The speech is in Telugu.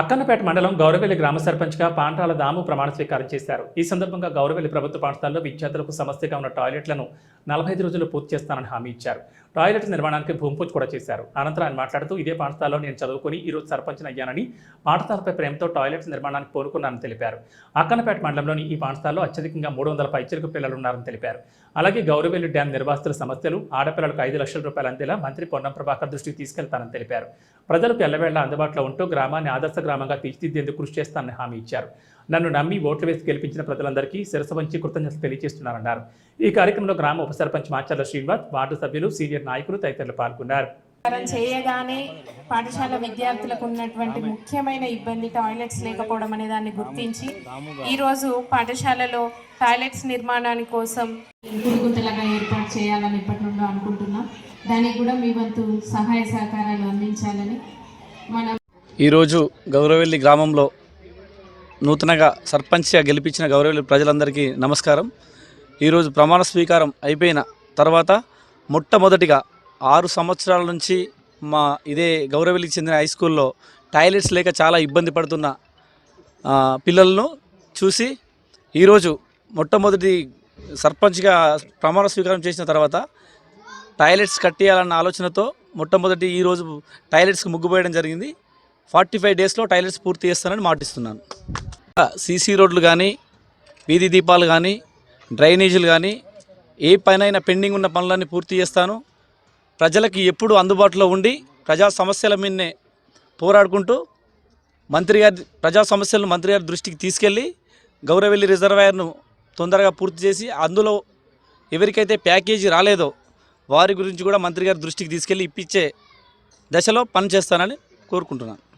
అక్కన్నపేట మండలం గౌరవెల్లి గ్రామ సర్పంచ్గా పాంటాల దాము ప్రమాణ స్వీకారం చేశారు. ఈ సందర్భంగా గౌరవెల్లి ప్రభుత్వ పాఠశాలలో విద్యార్థులకు సమస్యగా ఉన్న టాయిలెట్లను నలభై ఐదు రోజుల్లో పూర్తి చేస్తానని హామీ ఇచ్చారు. టాయిలెట్ నిర్మాణానికి భూమి పూజ కూడా చేశారు. అనంతరం ఆయన మాట్లాడుతూ ఇదే పాఠశాలలో నేను చదువుకొని ఈరోజు సర్పంచ్ని అయ్యానని పాఠశాలపై ప్రేమతో టాయిలెట్స్ నిర్మాణానికి కోరుకున్నానని తెలిపారు. అక్కనపేట మండలంలోని ఈ పాఠశాలలో అత్యధికంగా మూడు వందల పైచిలకు పిల్లలు ఉన్నారని తెలిపారు. అలాగే గౌరవెల్లి డ్యాం నిర్వాసితుల సమస్యలు ఆడపిల్లలకు ఐదు లక్షల రూపాయలు అందేలా మంత్రి పొన్నం ప్రభాకర్ దృష్టికి తీసుకెళ్తానని తెలిపారు. ప్రజలకు ఎల్లవేళ అందుబాటులో ఉంటూ గ్రామాన్ని ఆదర్శ గ్రామంగా తీర్చిదిద్దేందుకు కృషి చేస్తానని హామీ ఇచ్చారు. నన్ను నమ్మి ఓట్లు వేసి గెలిపించిన ప్రజలందరికీ శిరస వంచి కృతజ్ఞతలు తెలియజేస్తున్నారన్నారు. ఈ కార్యక్రమంలో గ్రామ ఉప సర్పంచ్ మాచర్ల శ్రీనివాస్ వార్డు సభ్యులు సీనియర్ నాయకులు తదితరులు పాల్గొన్నారు. చేయగానే పాఠశాల విద్యార్థులకు ఉన్నటువంటి ముఖ్యమైన ఇబ్బంది టాయిలెట్స్ లేకపోవడం అనే దాన్ని గుర్తించి ఈరోజు పాఠశాలలో టాయిలెట్స్ నిర్మాణాని కోసం గుడిగుంతలుగా ఏర్పాటు చేయాలని ఇప్పటి నుండి అనుకుంటున్నాం. దానికి కూడా మీ వంతు సహాయ సహకారాలు అందించాలని మనం ఈరోజు గౌరవెల్లి గ్రామంలో నూతనగా సర్పంచ్గా గెలిపించిన గౌరవెల్లి ప్రజలందరికీ నమస్కారం. ఈరోజు ప్రమాణ స్వీకారం అయిపోయిన తర్వాత మొట్టమొదటిగా ఆరు సంవత్సరాల నుంచి మా ఇదే గౌరవలికి చెందిన హై స్కూల్లో టాయిలెట్స్ లేక చాలా ఇబ్బంది పడుతున్న పిల్లలను చూసి ఈరోజు మొట్టమొదటి సర్పంచ్గా ప్రమాణ స్వీకారం చేసిన తర్వాత టాయిలెట్స్ కట్టేయాలన్న ఆలోచనతో మొట్టమొదటి ఈరోజు టాయిలెట్స్కి ముగ్గుపోయడం జరిగింది. ఫార్టీ ఫైవ్ డేస్లో టాయిలెట్స్ పూర్తి చేస్తానని మాటిస్తున్నాను. సీసీ రోడ్లు కానీ వీధి దీపాలు కానీ డ్రైనేజీలు కానీ ఏ పైన పెండింగ్ ఉన్న పనులన్నీ పూర్తి చేస్తాను. ప్రజలకి ఎప్పుడు అందుబాటులో ఉండి ప్రజా సమస్యల మీదనే పోరాడుకుంటూ మంత్రి గారి ప్రజా సమస్యలను మంత్రి గారి దృష్టికి తీసుకెళ్ళి గౌరవెల్లి రిజర్వాయర్ను తొందరగా పూర్తి చేసి అందులో ఎవరికైతే ప్యాకేజీ రాలేదో వారి గురించి కూడా మంత్రి గారి దృష్టికి తీసుకెళ్ళి ఇప్పించే దశలో పనిచేస్తానని కోరుకుంటున్నాను.